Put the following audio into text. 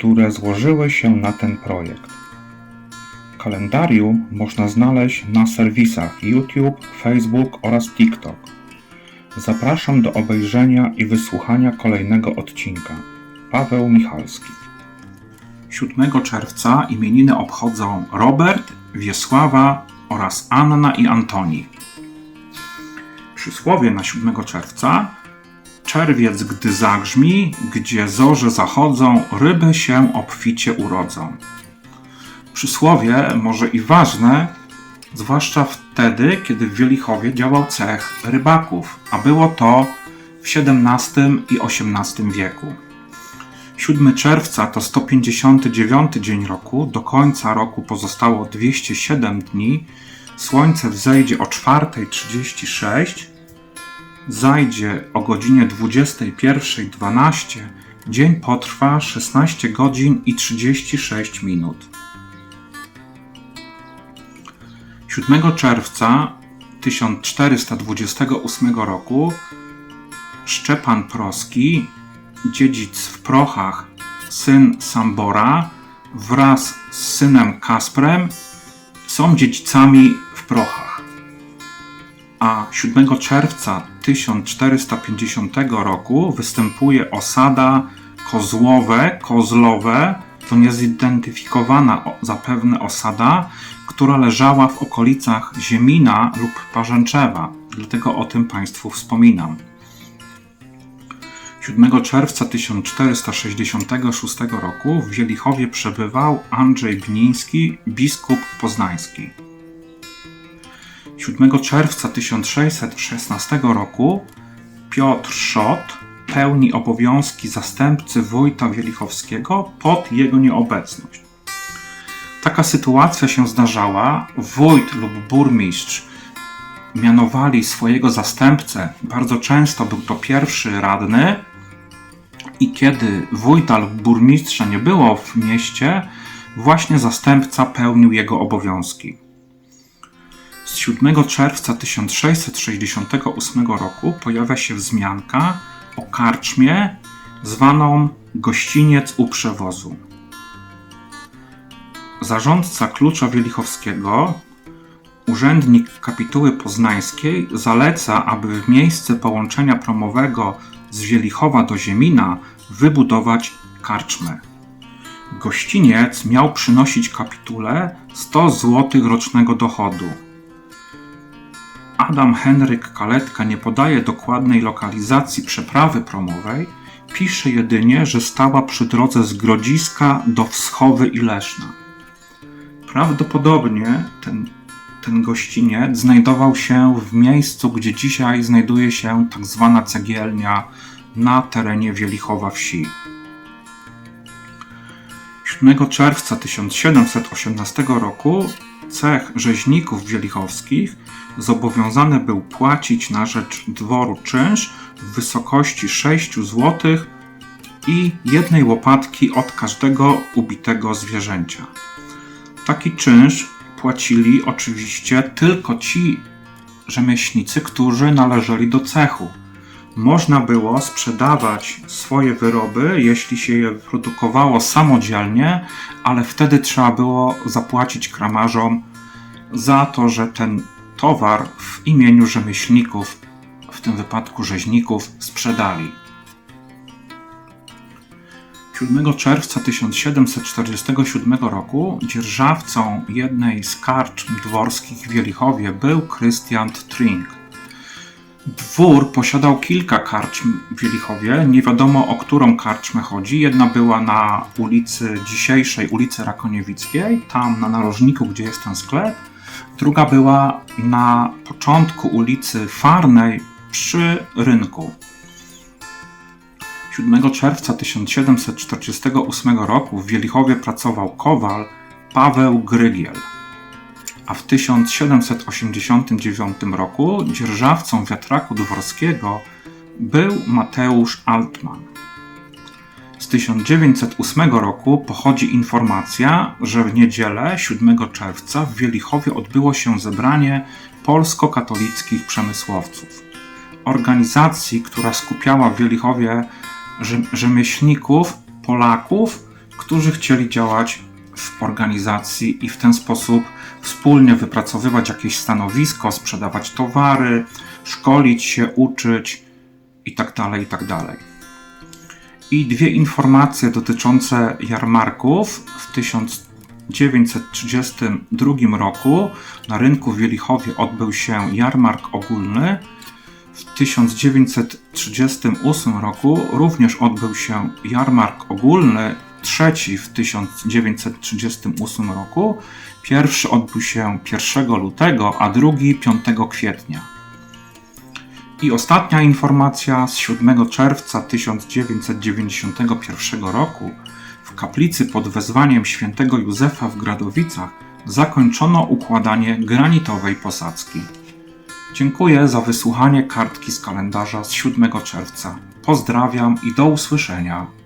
które złożyły się na ten projekt. Kalendarium można znaleźć na serwisach YouTube, Facebook oraz TikTok. Zapraszam do obejrzenia i wysłuchania kolejnego odcinka. Paweł Michalski. 7 czerwca imieniny obchodzą Robert, Wiesława oraz Anna i Antoni. Przysłowie na 7 czerwca Czerwiec, gdy zagrzmi, gdzie zorze zachodzą, ryby się obficie urodzą. Przysłowie może i ważne, zwłaszcza wtedy, kiedy w Wielichowie działał cech rybaków, a było to w XVII i XVIII wieku. 7 czerwca to 159 dzień roku, do końca roku pozostało 207 dni, słońce wzejdzie o 4.36, zajdzie o godzinie 21.12, dzień potrwa 16 godzin i 36 minut. 7 czerwca 1428 roku Szczepan Proski, dziedzic w Prochach, syn Sambora, wraz z synem Kasprem są dziedzicami w Prochach. A 7 czerwca 1450 roku występuje osada Kozłowe, Kozlowe, to niezidentyfikowana zapewne osada, która leżała w okolicach Ziemina lub Parzęczewa, dlatego o tym Państwu wspominam. 7 czerwca 1466 roku w Wielichowie przebywał Andrzej Bniński, biskup poznański. 7 czerwca 1616 roku Piotr Szot pełni obowiązki zastępcy wójta wielichowskiego pod jego nieobecność. Taka sytuacja się zdarzała. Wójt lub burmistrz mianowali swojego zastępcę. Bardzo często był to pierwszy radny, i kiedy wójta lub burmistrza nie było w mieście, właśnie zastępca pełnił jego obowiązki. Z 7 czerwca 1668 roku pojawia się wzmianka o karczmie zwaną Gościniec u przewozu. Zarządca klucza wielichowskiego, urzędnik kapituły poznańskiej zaleca, aby w miejsce połączenia promowego z Wielichowa do Ziemina wybudować karczmę. Gościniec miał przynosić kapitule 100 zł rocznego dochodu. Adam Henryk Kaletka nie podaje dokładnej lokalizacji przeprawy promowej, pisze jedynie, że stała przy drodze z Grodziska do Wschowy i Leszna. Prawdopodobnie ten, ten gościniec znajdował się w miejscu, gdzie dzisiaj znajduje się tak zwana cegielnia na terenie Wielichowa wsi. 7 czerwca 1718 roku cech rzeźników wielichowskich zobowiązany był płacić na rzecz dworu czynsz w wysokości 6 zł i jednej łopatki od każdego ubitego zwierzęcia. Taki czynsz płacili oczywiście tylko ci rzemieślnicy, którzy należeli do cechu. Można było sprzedawać swoje wyroby, jeśli się je produkowało samodzielnie, ale wtedy trzeba było zapłacić kramarzom za to, że ten towar w imieniu rzemieślników, w tym wypadku rzeźników, sprzedali. 7 czerwca 1747 roku dzierżawcą jednej z karczm dworskich w Wielichowie był Christian Tring. Dwór posiadał kilka karczm w Wielichowie. Nie wiadomo o którą karczmę chodzi. Jedna była na ulicy dzisiejszej ulicy Rakoniewickiej, tam na narożniku, gdzie jest ten sklep. Druga była na początku ulicy Farnej przy rynku. 7 czerwca 1748 roku w Wielichowie pracował kowal Paweł Grygiel, a w 1789 roku dzierżawcą wiatraku dworskiego był Mateusz Altman. Z 1908 roku pochodzi informacja, że w niedzielę 7 czerwca w Wielichowie odbyło się zebranie polsko-katolickich przemysłowców. Organizacji, która skupiała w Wielichowie rze- rzemieślników, Polaków, którzy chcieli działać w organizacji i w ten sposób wspólnie wypracowywać jakieś stanowisko, sprzedawać towary, szkolić się, uczyć itd. itd. I dwie informacje dotyczące jarmarków. W 1932 roku na rynku w Wielichowie odbył się jarmark ogólny. W 1938 roku również odbył się jarmark ogólny, trzeci w 1938 roku. Pierwszy odbył się 1 lutego, a drugi 5 kwietnia. I ostatnia informacja z 7 czerwca 1991 roku w kaplicy pod wezwaniem świętego Józefa w Gradowicach zakończono układanie granitowej posadzki. Dziękuję za wysłuchanie kartki z kalendarza z 7 czerwca. Pozdrawiam i do usłyszenia.